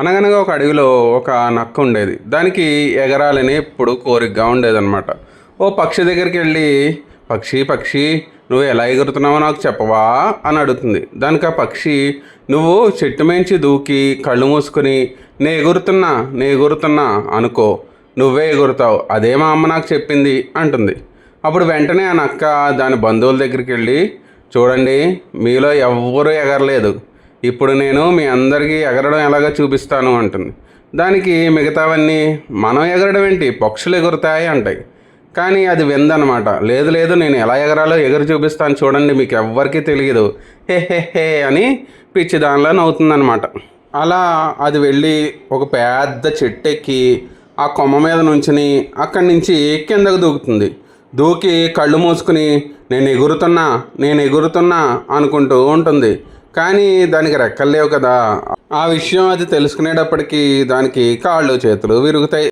అనగనగా ఒక అడవిలో ఒక నక్క ఉండేది. దానికి ఎగరాలని ఎప్పుడు కోరికగా ఉండేదన్నమాట. ఓ పక్షి దగ్గరికి వెళ్ళి పక్షి పక్షి నువ్వు ఎలా ఎగురుతున్నావో నాకు చెప్పవా? అని అడుగుతుంది. దానికి ఆ పక్షి నువ్వు చెట్టు మేంచి దూకి కళ్ళు మూసుకొని నే ఎగురుతున్నా నే ఎగురుతున్నా అనుకో. నువ్వే ఎగురుతావు. అదే మా అమ్మ నాకు చెప్పింది అంటుంది. అప్పుడు వెంటనే ఆ నక్క దాని బంధువుల దగ్గరికి వెళ్ళి చూడండి మీలో ఎవ్వరూ ఎగరలేదు. ఇప్పుడు నేను మీ అందరికీ ఎగరడం ఎలాగో చూపిస్తాను అంటుంది. దానికి మిగతావన్నీ మనం ఎగరడం ఏంటి? పక్షులు ఎగురుతాయి అంటాయి. కానీ అది విందనమాట. లేదు లేదు నేను ఎలా ఎగరాలో ఎగురు చూపిస్తాను చూడండి మీకు ఎవ్వరికీ తెలియదు. హే హే హే అని పిచ్చి దానిలో నవ్వుతుందనమాట. అలా అది వెళ్ళి ఒక పెద్ద చెట్టు ఎక్కి ఆ కొమ్మ మీద నుంచుని అక్కడి నుంచి కిందకు దూకుతుంది. దూకి కళ్ళు మూసుకుని నేను ఎగురుతున్నా నేను ఎగురుతున్నా అనుకుంటూ ఉంటుంది. కానీ దానికి రెక్కలు లేవు కదా. ఆ విషయం అది తెలుసుకునేటప్పటికి దానికి కాళ్ళు చేతులు విరుగుతాయి.